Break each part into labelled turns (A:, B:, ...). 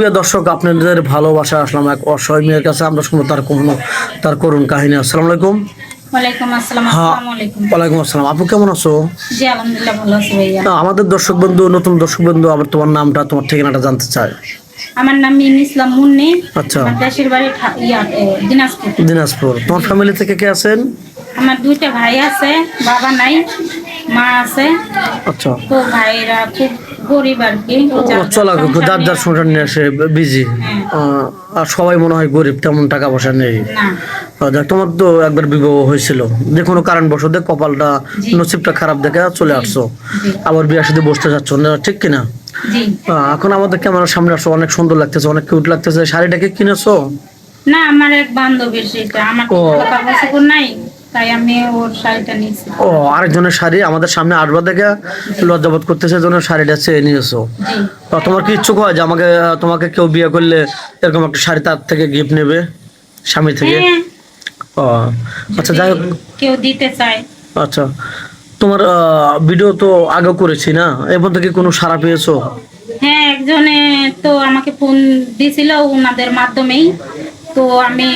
A: সুপ্রিয় দর্শক আপনাদের ভালোবাসা আসলাম এক অসহায় মেয়ের কাছে। আমরা শুনব তার কোনো তার করুণ কাহিনী। আসসালামু আলাইকুম।
B: আসসালাম
A: হ্যাঁ
B: আলাইকুম।
A: ওয়ালাইকুম আসসালাম। আপু কেমন আছো? আমাদের দর্শক বন্ধু নতুন দর্শক বন্ধু আবার তোমার নামটা তোমার ঠিকানাটা জানতে চায়
B: আমার নাম মিম ইসলাম মুন্নি।
A: আচ্ছা।
B: দেশের বাড়ি দিনাজপুর।
A: দিনাজপুর। তোমার ফ্যামিলি থেকে কে আছেন?
B: আমার দুইটা ভাই আছে বাবা নাই মা আছে।
A: আচ্ছা।
B: তো ভাইরা খুব গরিব আর কি যার যার
A: চলা
B: সংসার
A: যার যার
B: নিয়ে-
A: সংসার নিয়ে আসে বিজি
B: হ্যাঁ।
A: আর সবাই মনে হয় গরিব তেমন টাকা পয়সা নেই। তোমার তো একবার বিবাহ হয়েছিল। যে কোনো কারণবশত কপালটা। নসিবটা খারাপ দেখে চলে আসছো। আবার বিয়ার সাথে বসতে যাচ্ছ না ঠিক কিনা? এখন আমাদের ক্যামেরার সামনে আসছো অনেক সুন্দর লাগতেছে অনেক কিউট লাগতেছে। শাড়িটাকে কিনেছো?
B: না আমার এক বান্ধবীর সেটা আমার নাই। তাই আমি ওর শাড়িটা নিয়েছি।
A: ও আরেকজনের শাড়ি আমাদের সামনে আসবা দেখে লজ্জাবোধ করতেছে জন্য শাড়িটা চেয়ে নিয়েছো। তোমার কি ইচ্ছুক হয় যে আমাকে তোমাকে কেউ বিয়ে করলে এরকম একটা শাড়ি তার থেকে গিফট নেবে স্বামী থেকে?
B: হ্যাঁ।
A: ও আচ্ছা যাই হোক।
B: কেউ দিতে চায়।
A: আচ্ছা তোমার ভিডিও তো আগেও করেছি না? এরপর থেকে কোনো সারা পেয়েছ?
B: হ্যাঁ একজনে তো আমাকে ফোন দিছিল ওনাদের মাধ্যমেই। তো আমি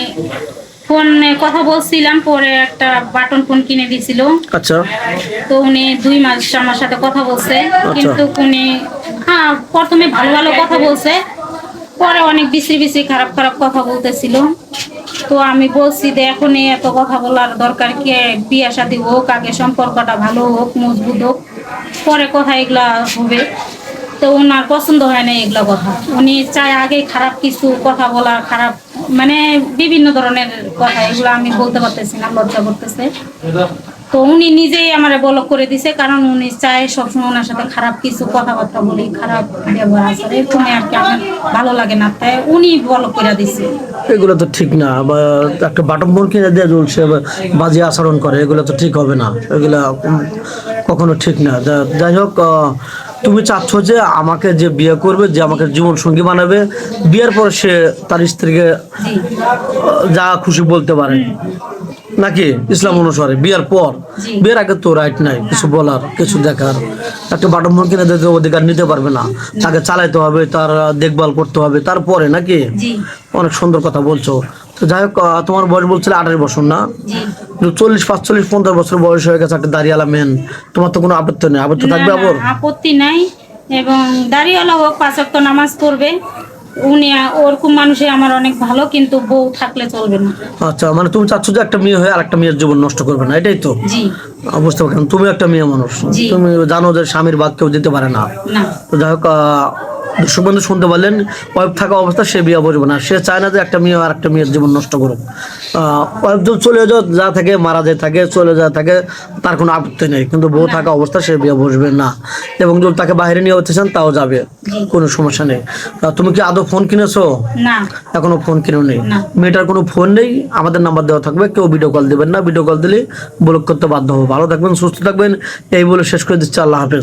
B: ফোনে কথা বলছিলাম পরে একটা বাটন ফোন কিনে দিছিল।
A: আচ্ছা।
B: তো উনি দুই মাস আমার সাথে কথা বলছে। কিন্তু উনি হ্যাঁ প্রথমে ভালো ভালো কথা বলছে। পরে অনেক বিশ্রী বিশ্রী খারাপ খারাপ কথা বলতেছিল। তো আমি বলছি যে এখনই এত কথা বলার দরকার কি? বিয়ে শাদী হোক আগে সম্পর্কটা ভালো হোক মজবুত হোক পরে কথা এগুলা হবে। তো ওনার পছন্দ হয় না এগুলো কথা। উনি চায় আগে খারাপ কিছু কথা বলা খারাপ মানে বিভিন্ন ধরনের কথা, এগুলো আমি বলতে পারতেছি না, লজ্জা করতেছে। তো উনি নিজেই আমার বলক করে দিছে, কারণ উনি চায় সবসময় ওনার সাথে খারাপ কিছু কথাবার্তা বলি, খারাপ ব্যবহার আছে এরকমই আর কি আমার ভালো লাগে না। তাই উনি বলক করে দিছে।
A: এগুলো তো ঠিক না, বা একটা ফোন কিনে দিয়ে চলছে বাজে আচরণ করে, এগুলো তো ঠিক হবে না, এগুলা কখনো ঠিক না। যাই হোক তুমি চাচ্ছ যে আমাকে যে বিয়ে করবে যে আমাকে জীবন সঙ্গী বানাবে বিয়ের পর সে তার স্ত্রীকে যা খুশি বলতে পারে। নাকি ইসলাম অনুসারে? বিয়ের পর? বিয়ের আগে তো রাইট নাই কিছু বলার কিছু দেখার। একটা বাটন ফোন কিনে দিতে অধিকার নিতে পারবে না। তাকে চালাইতে হবে তার দেখভাল করতে হবে তারপরে নাকি? অনেক সুন্দর কথা বলছো। তো যাই হোক তোমার বয়স বলছিলে আঠাশ বছর না? চল্লিশ পাঁচচল্লিশ পঞ্চাশ বছর বয়স হয়ে গেছে একটা দাঁড়িয়ালা মেন তোমার তো কোনো আপত্তি নেই। আপত্তি থাকবে আবার?
B: আপত্তি নাই। এবং দাঁড়িয়েওয়ালা হোক পাঁচ নামাজ পড়বে। উনি ওরকম মানুষই আমার অনেক ভালো কিন্তু বউ থাকলে চলবে না।
A: আচ্ছা মানে তুমি চাচ্ছ যে একটা মেয়ে হয়ে আরেকটা মেয়ের জীবন নষ্ট করবে না এটাই তো?
B: জি।
A: বুঝতে পারলাম তুমি একটা মেয়ে মানুষ। তুমি জানো যে স্বামীর বাদ কেউ দিতে পারে না।
B: না।
A: তো যাই হোক আহ, দর্শক বন্ধু শুনতে পারলেন ওয়াইফ থাকা অবস্থা সে বিয়ে বসবে না। সে চায় না যে একটা মেয়ে আর একটা মেয়ের জীবন নষ্ট করুক। ওয়াইফ যদি চলে যাও যা থাকে মারা যায় থাকে চলে যা থাকে তার কোনো আপত্তি নেই। কিন্তু বউ থাকা অবস্থা সে বিয়ে বসবে না। এবং যদি তাকে বাইরে নিয়ে হতে চান তাও যাবে। কোনো সমস্যা নেই। তুমি কি আদৌ ফোন কিনেছো? এখনও ফোন কিনো নেই। মেয়েটার কোনো ফোন নেই। আমাদের নাম্বার দেওয়া থাকবে। কেউ ভিডিও কল দিবেন না। ভিডিও কল দিলে ব্লক করতে বাধ্য হবে। ভালো থাকবেন সুস্থ থাকবেন। এই বলে শেষ করে দিচ্ছি। আল্লাহ হাফেজ।